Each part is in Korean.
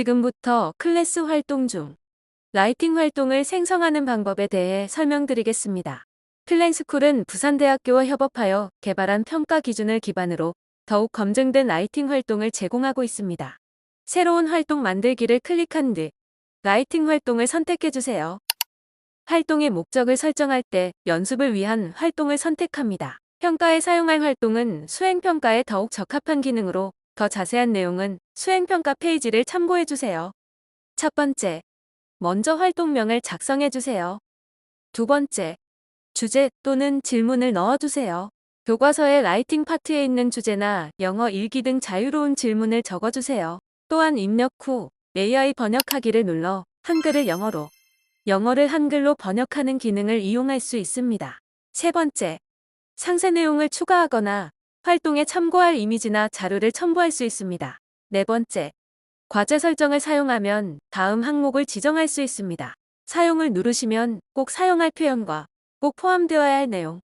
지금부터 클래스 활동 중 라이팅 활동을 생성하는 방법에 대해 설명드리겠습니다. 클랜스쿨은 부산대학교와 협업하여 개발한 평가 기준을 기반으로 더욱 검증된 라이팅 활동을 제공하고 있습니다. 새로운 활동 만들기를 클릭한 뒤 라이팅 활동을 선택해주세요. 활동의 목적을 설정할 때 연습을 위한 활동을 선택합니다. 평가에 사용할 활동은 수행평가에 더욱 적합한 기능으로 더 자세한 내용은 수행평가 페이지를 참고해주세요. 첫 번째, 먼저 활동명을 작성해주세요. 두 번째, 주제 또는 질문을 넣어주세요. 교과서의 라이팅 파트에 있는 주제나 영어 일기 등 자유로운 질문을 적어주세요. 또한 입력 후 AI 번역하기를 눌러 한글을 영어로, 영어를 한글로 번역하는 기능을 이용할 수 있습니다. 세 번째, 상세 내용을 추가하거나 활동에 참고할 이미지나 자료를 첨부할 수 있습니다. 네 번째, 과제 설정을 사용하면 다음 항목을 지정할 수 있습니다. 사용을 누르시면 꼭 사용할 표현과 꼭 포함되어야 할 내용,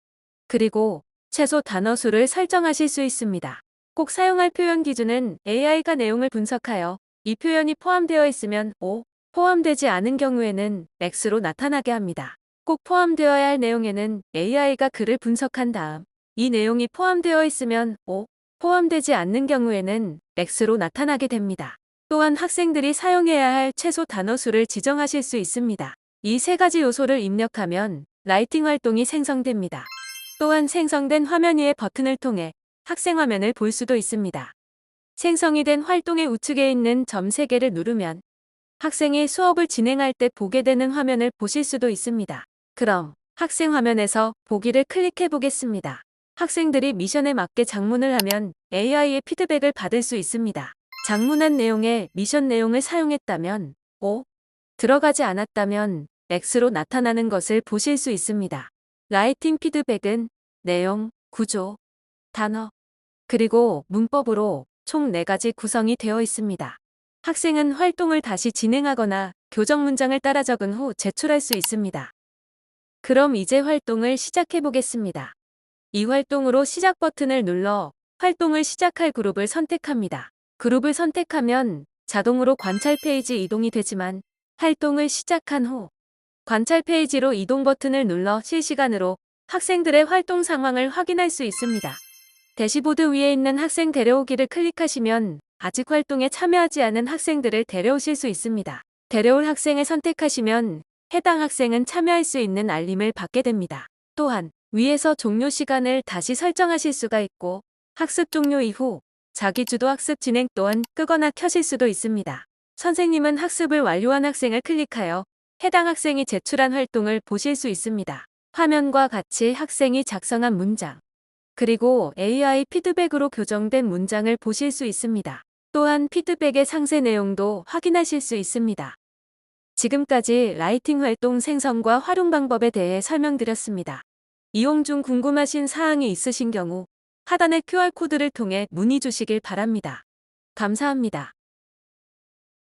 그리고 최소 단어 수를 설정하실 수 있습니다. 꼭 사용할 표현 기준은 AI가 내용을 분석하여 이 표현이 포함되어 있으면 O, 포함되지 않은 경우에는 X로 나타나게 합니다. 꼭 포함되어야 할 내용에는 AI가 글을 분석한 다음 이 내용이 포함되어 있으면 O, 포함되지 않는 경우에는 X로 나타나게 됩니다. 또한 학생들이 사용해야 할 최소 단어 수를 지정하실 수 있습니다. 이 세 가지 요소를 입력하면 라이팅 활동이 생성됩니다. 또한 생성된 화면 위의 버튼을 통해 학생 화면을 볼 수도 있습니다. 생성이 된 활동의 우측에 있는 점 3개를 누르면 학생이 수업을 진행할 때 보게 되는 화면을 보실 수도 있습니다. 그럼 학생 화면에서 보기를 클릭해 보겠습니다. 학생들이 미션에 맞게 장문을 하면 AI의 피드백을 받을 수 있습니다. 장문한 내용에 미션 내용을 사용했다면 O, 들어가지 않았다면 X로 나타나는 것을 보실 수 있습니다. 라이팅 피드백은 내용, 구조, 단어, 그리고 문법으로 총 4가지 구성이 되어 있습니다. 학생은 활동을 다시 진행하거나 교정 문장을 따라 적은 후 제출할 수 있습니다. 그럼 이제 활동을 시작해 보겠습니다. 이 활동으로 시작 버튼을 눌러 활동을 시작할 그룹을 선택합니다. 그룹을 선택하면 자동으로 관찰 페이지 이동이 되지만 활동을 시작한 후 관찰 페이지로 이동 버튼을 눌러 실시간으로 학생들의 활동 상황을 확인할 수 있습니다. 대시보드 위에 있는 학생 데려오기를 클릭하시면 아직 활동에 참여하지 않은 학생들을 데려오실 수 있습니다. 데려올 학생을 선택하시면 해당 학생은 참여할 수 있는 알림을 받게 됩니다. 또한 위에서 종료 시간을 다시 설정하실 수가 있고 학습 종료 이후 자기주도 학습 진행 또한 끄거나 켜실 수도 있습니다. 선생님은 학습을 완료한 학생을 클릭하여 해당 학생이 제출한 활동을 보실 수 있습니다. 화면과 같이 학생이 작성한 문장, 그리고 AI 피드백으로 교정된 문장을 보실 수 있습니다. 또한 피드백의 상세 내용도 확인하실 수 있습니다. 지금까지 라이팅 활동 생성과 활용 방법에 대해 설명드렸습니다. 이용 중 궁금하신 사항이 있으신 경우 하단의 QR코드를 통해 문의 주시길 바랍니다. 감사합니다.